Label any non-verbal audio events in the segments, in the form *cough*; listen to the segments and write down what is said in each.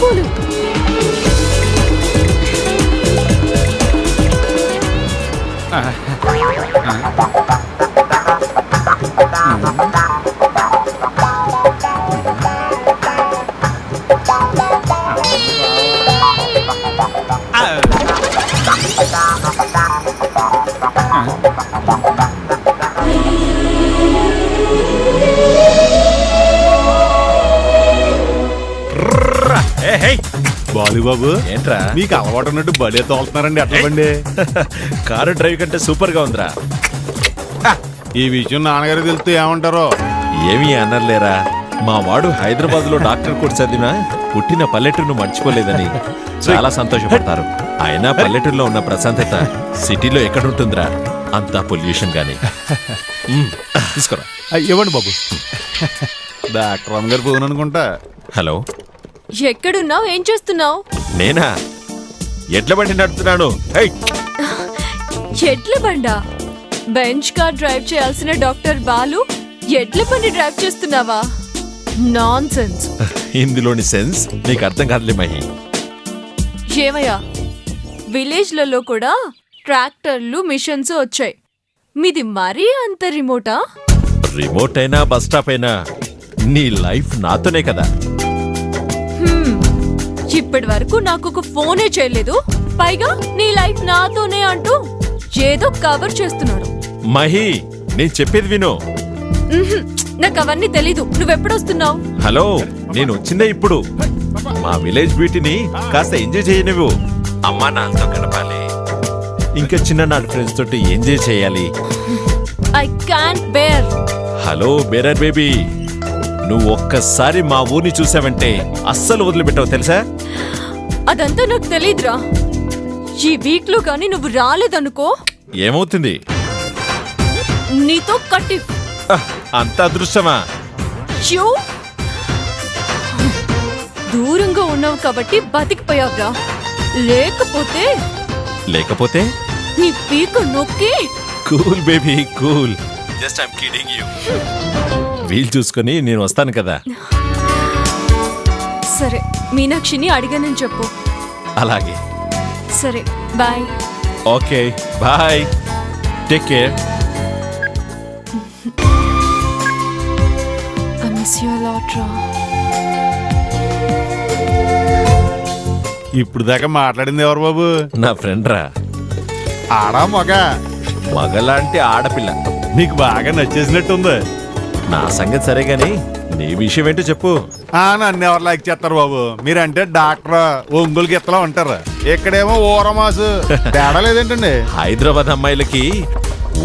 কবুলু బాబులు బాలుబాబు ఏంట్రా? మీకు అలవాటు ఉన్నట్టు బలే తోలుతున్నారండి ఎట్లా బండి. *laughs* కారు డ్రైవ్ కంటే సూపర్గా ఉందిరా ఈ విషయం నాన్నగారు తెలిస్తే ఏమంటారో? ఏమీ అనర్లేరా. మా వాడు హైదరాబాద్లో డాక్టర్ కోర్స్ చదివినా పుట్టిన పల్లెటూరును మర్చిపోలేదని చాలా సంతోషపడతారు. అయినా పల్లెటూరులో ఉన్న ప్రశాంతత సిటీలో ఎక్కడుంటుందిరా? అంతా పొల్యూషన్ గాని. తీసుకురా. ఇవ్వండి బాబు. డాక్టర్ రామ్ గారు ఫోన్ అనుకుంటా హలో. ఎక్కడున్నావు? ఏం చేస్తున్నావు? నేనా? ఎడ్ల బండి నడుపుతున్నాను. ఎడ్ల బండా? బెంచ్ కార్ డ్రైవ్ చేయాల్సిన డాక్టర్ బాలు ఎడ్ల బండి డ్రైవ్ చేస్తున్నావా? నాన్ సెన్స్ ఇందులోని సెన్స్ నీకు అర్థం కాదులే మహి. ఏమయ్యా? విలేజ్లలో కూడా ట్రాక్టర్లు మిషన్స్ వచ్చాయి. మీది మరీ అంత రిమోటా? రిమోట్ అయినా బస్ స్టాప్ అయినా నీ లైఫ్ నాతోనే కదా. ఇప్పటి వరకు నాకు ఒక ఫోనే చేయలేదు. పైగా నీ లైఫ్ నాతోనే అంటూ ఏదో కవర్ చేస్తున్నాడు మహి నేను చెప్పేది విను. ఉహుం, నాకు అవన్నీ తెలీదు. నువ్వెప్పుడొస్తున్నావు? హలో నేను వచ్చిందే ఇప్పుడు. మా విలేజ్ బ్యూటీని కాస్త ఎంజాయ్ చేయనివ్వు. అమ్మా నాన్నతో గడపాలి. ఇంకా చిన్ననాటి ఫ్రెండ్స్ తోటి ఎంజాయ్ చేయాలి. I can't bear hello bearer baby. నువ్వు ఒక్కసారి మా ఊరిని చూసావంటే అస్సలు వదిలిపెట్టావు తెలుసా? అదంతా నాకు తెలీదురా. ఈ వీక్లో కానీ నువ్వు రాలేదనుకో? ఏమవుతుంది? నీతో కట్టి అంత అదృష్టమా? యూ దూరంగా ఉన్నావు కాబట్టి బతికిపోయావురా. లేకపోతే లేకపోతే? నీ పీక నొక్కి cool baby cool. Just I'm kidding you. వీలు చూసుకొని నేను వస్తాను కదా. సరే మీనాక్షిని అడిగానని చెప్పు. అలాగే. సరే bye. Okay bye. Take care I miss you lot రా ఇప్పుడు దాకా మాట్లాడింది ఎవరు బాబు? నా ఫ్రెండ్ రా. ఆడా మగ? మగలాంటి ఆడపిల్ల. నీకు బాగా నచ్చేసినట్టుంది. నా సంగతి సరే గాని నీ విషయం ఏంటో చెప్పు. ఆ నన్ను ఎవరు లైక్ చేస్తారు బాబు? మీరంటే డాక్టర్ ఒంగులు గిత్తలో ఉంటారు. ఇక్కడేమో ఊరమాసు. *laughs* తేడా లేదేంటండి? హైదరాబాద్ అమ్మాయిలకి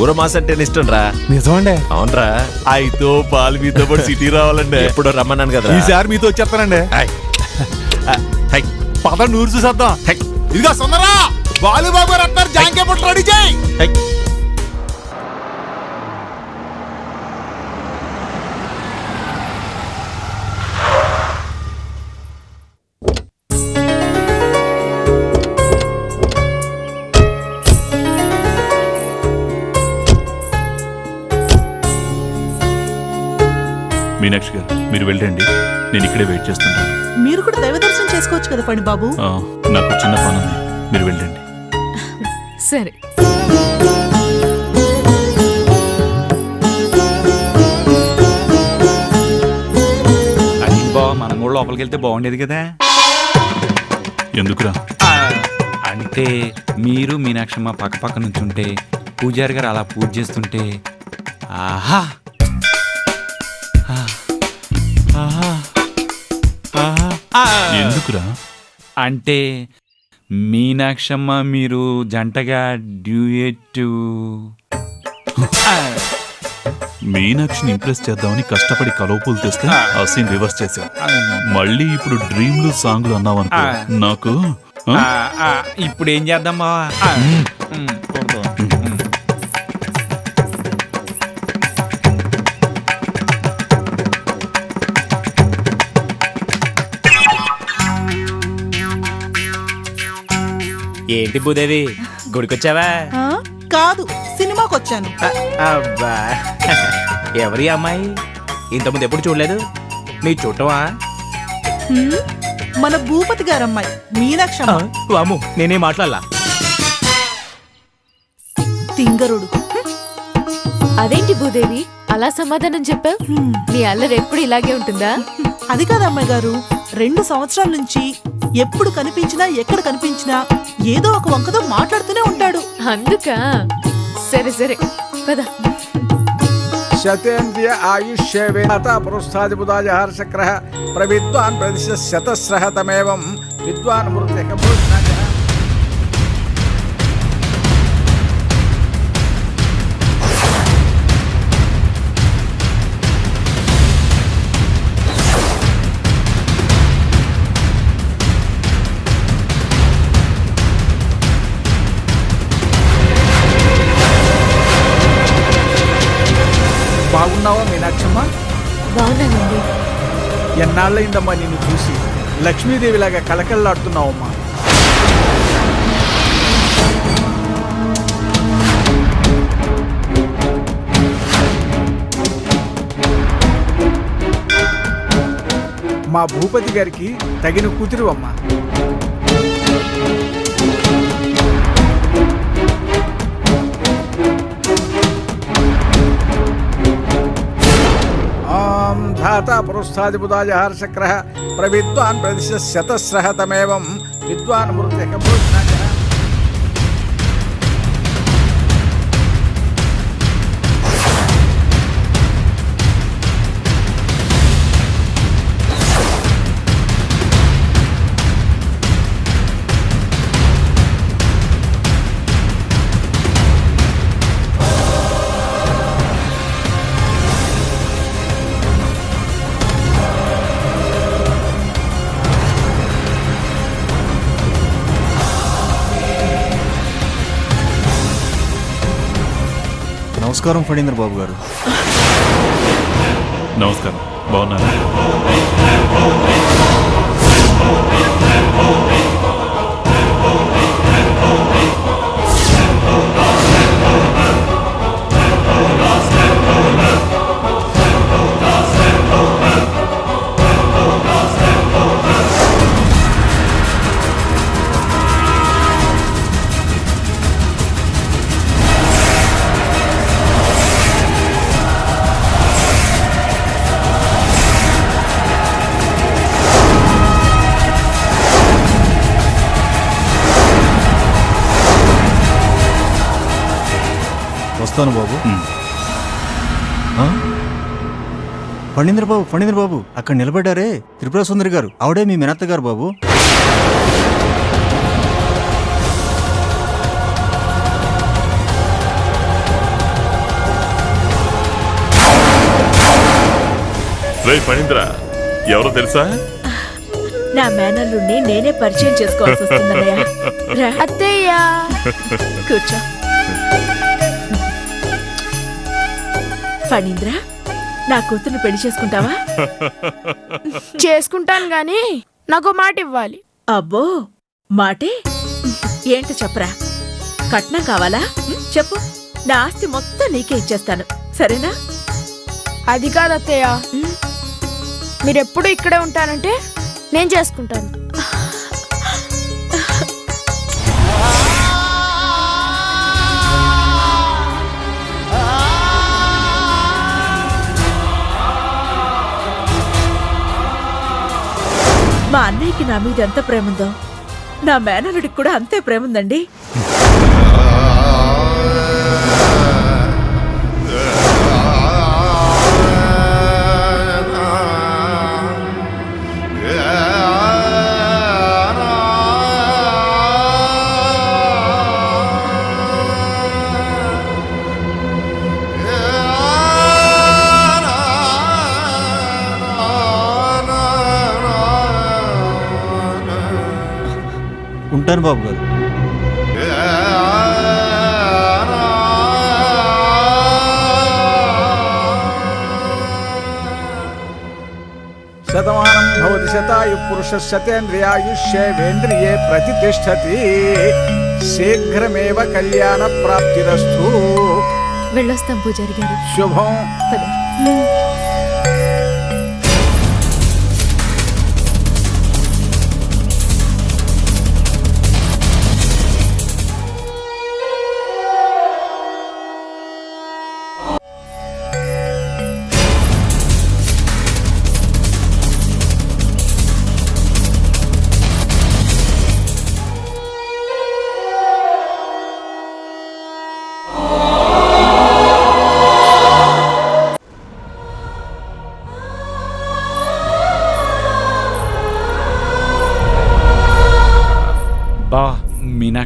ఊరమాస అంటే ఇష్టం రా నిజమండి. అవునరా. అయితే పాలు మీతో పాటు సిటీ రావాలండి. ఎప్పుడో రమ్మన్నాను కదా ఈసారి మీతో వచ్చేస్తానండి. పద నూరు చూసేద్దాం ఇదిగో సుందరా బాలుబాబు గారు వస్తారు. జాంకే పుట్టు రెడీ చేయి. మీనాక్షి గారు మీరు వెళ్ళండి. నేను ఇక్కడే వెయిట్ చేస్తుంటాను. మీరు కూడా దైవ దర్శనం చేసుకోవచ్చు కదా పండి బాబు? ఆ, నాకు చిన్న పని ఉంది. మీరు వెళ్ళండి. సరే. అది బావ మనం కూడా లోపలికి వెళ్తే బాగుండేది కదా. ఎందుకురా? ఆ, అంటే మీరు మీనాక్షమ్మ పక్క పక్క నుంచి ఉంటే పూజారి గారు అలా పూజ చేస్తుంటే ఆహా! ఎందుకురా? అంటే మీనాక్షమ్మ మీరు జంటగా డ్యూయెట్ మీనాక్షిని ఇంప్రెస్ చేద్దామని కష్టపడి కలవపూలు తెస్తే ఆ. సీన్ రివర్స్ చేసావు మళ్ళీ ఇప్పుడు డ్రీమ్లు సాంగ్లు అన్నావనుకో. ఆ. నాకు? ఇప్పుడు ఏం చేద్దాం బావా? ఏంటి భూదేవి? గుడికొచ్చావా? ఆ? కాదు సినిమాకి వచ్చాను అబ్బా. ఎవరి అమ్మాయి? ఇంతకుముందు ఎప్పుడు చూడలేదు? మీ చుట్టమా హ్మ్? మన భూపతి గారమ్మాయి మీనాక్షమ్మ. వాము నేనే మాట్లాడలా? తింగరుడు. అదేంటి భూదేవి? అలా సమాధానం చెప్పావు? నీ అల్లరి ఎప్పుడు ఇలాగే ఉంటుందా? అది కాదు అమ్మాయి గారు రెండు సంవత్సరాల నుంచి ఎప్పుడు కనిపించినా ఎక్కడ కనిపించినా ఏదో ఒక వంకతో మాట్లాడుతూనే ఉంటాడు. అందుకా? సరే సరే. పద. శతేంద్రియ ఆయుష్యేవేత పురుస్తాది బుధాజ హర్షక్ర ప్రవిద్వాన్ ప్రదిశ శతస్రహ తమేవం విద్వాన్ మృత్యక భూషణః. ఎన్నాళ్ళయిందమ్మా నిన్ను చూసి. లక్ష్మీదేవిలాగా కళకళలాడుతున్నావమ్మా. మా భూపతి గారికి తగిన కూతురు ధాతా హర్షక్ర ప్రవిద్వాన్ ప్రదిశ శతస్రహతమేవం విద్వాన్ మృత్యక భూషణః. నమస్కారం ఫణీంద్ర బాబు గారు. నమస్కారం. బాగున్నారా? వస్తాను బాబు? ఫణీంద్ర బాబు ఫణీంద్ర బాబు అక్కడ నిలబడ్డారే త్రిపుర సుందరి గారు. ఆవిడే మీ మినత్త గారు బాబు. రే ఫణీంద్ర ఎవరో తెలుసా? నా మేనల్లుడిని నేనే పరిచయం చేసుకోవాల్సి వస్తుందన్నయ్య. రా. అత్తయ్యా. కూర్చో. ఫణీంద్ర నా కూతుర్ని పెళ్ళి చేసుకుంటావా? చేసుకుంటాను గాని నాకు మాట ఇవ్వాలి. అబ్బో మాటే? ఏంటో చెప్పరా? కట్నం కావాలా? చెప్పు. నా ఆస్తి మొత్తం నీకే ఇచ్చేస్తాను. సరేనా? అది కాదు అత్తయ్య. మీరెప్పుడు ఇక్కడే ఉంటానంటే నేను చేసుకుంటాను. మా అన్నయ్యకి నా మీద ఎంత ప్రేమ ఉందో నా మేనలుడికి కూడా అంతే ప్రేమ ఉందండి ఉంటాను బాబు గారు. శతమానం భవతి శతాయు పురుష శతేంద్రియాయుష్యేంద్రియే ప్రతిష్టతి శీఘ్రమేవ కళ్యాణ ప్రాప్తిరస్తు. వెళ్ళొస్తాం పూజారి గారు. శుభం.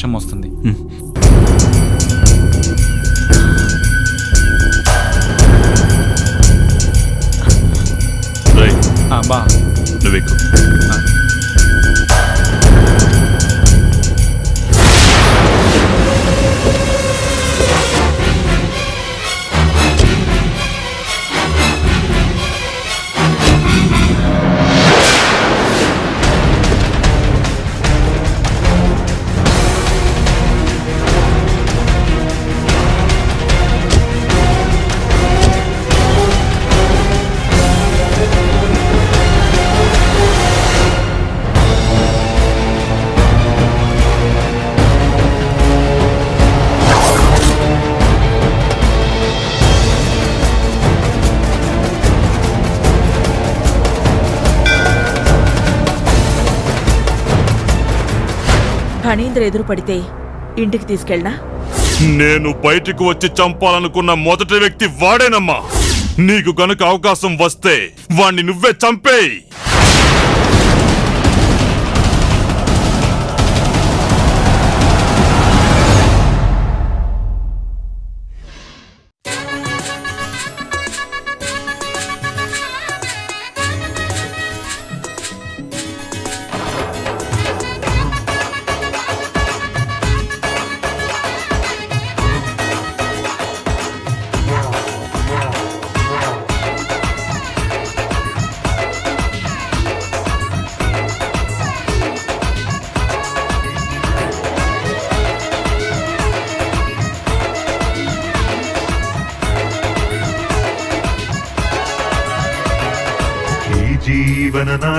మీనాక్షం వస్తుంది. రేయ్. ఆ, బా. నువ్వెక్కు ఎదురు పడితే ఇంటికి తీసుకెళ్ళనా? నేను బయటికి వచ్చి చంపాలనుకున్న మొదటి వ్యక్తి వాడేనమ్మా. నీకు గనుక అవకాశం వస్తే వాణ్ణి నువ్వే చంపేయి.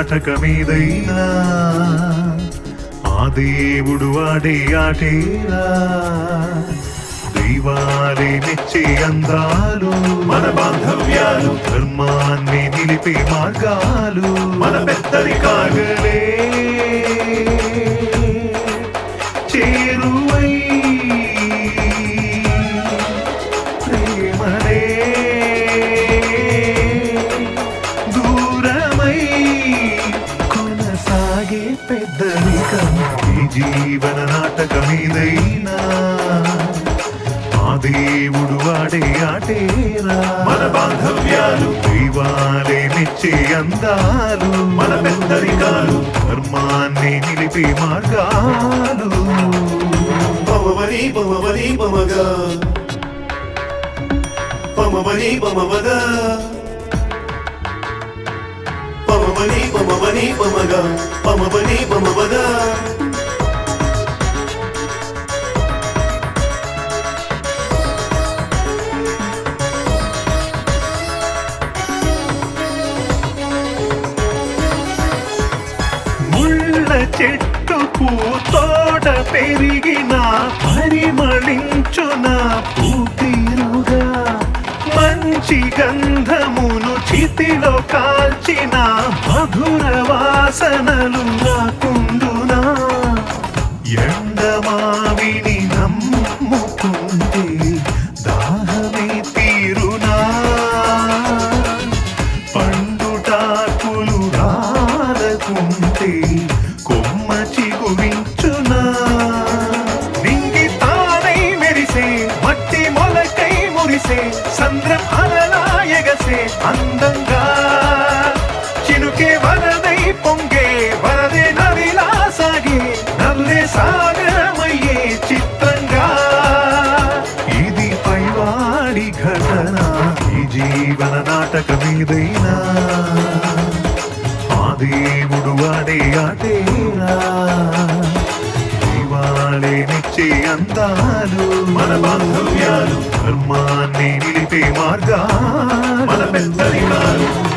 జీవన నాటకమేదైనా ఆ దేవుడు ఆడే ఆటేరా దైవాలే నిచ్చే అందాలు మన బాంధవ్యాలు ధర్మాన్ని నిలిపే మార్గాలు మన పెద్దరి కాగలే. నాటకమేదైనా ఆ దేవుడు వాడే ఆటేరా మన బాంధవ్యాలు దైవాలే మెచ్చే అందాలు మన పెద్దరికాలు ధర్మాన్ని నిలిపే మార్గాలు. పమవని పమవని పమగా పమవని పమవగా పమవని పమవని పమగా పమవని పమవగా చెట్టు పూతోట పెరిగిన పరిమళించున పూతీరుగా. మంచి గంధమును చితిలో కాల్చిన మధుర వాసనలు నాకుండునా. ఎండమావిని నమ్ముకుండు వాడే ఆటేరా దైవాలే నిచ్చే అందాలు. మన బాంధవ్యాలు. ధర్మాన్ని నిలిపే మార్గాలు. మన పెద్దరికాలు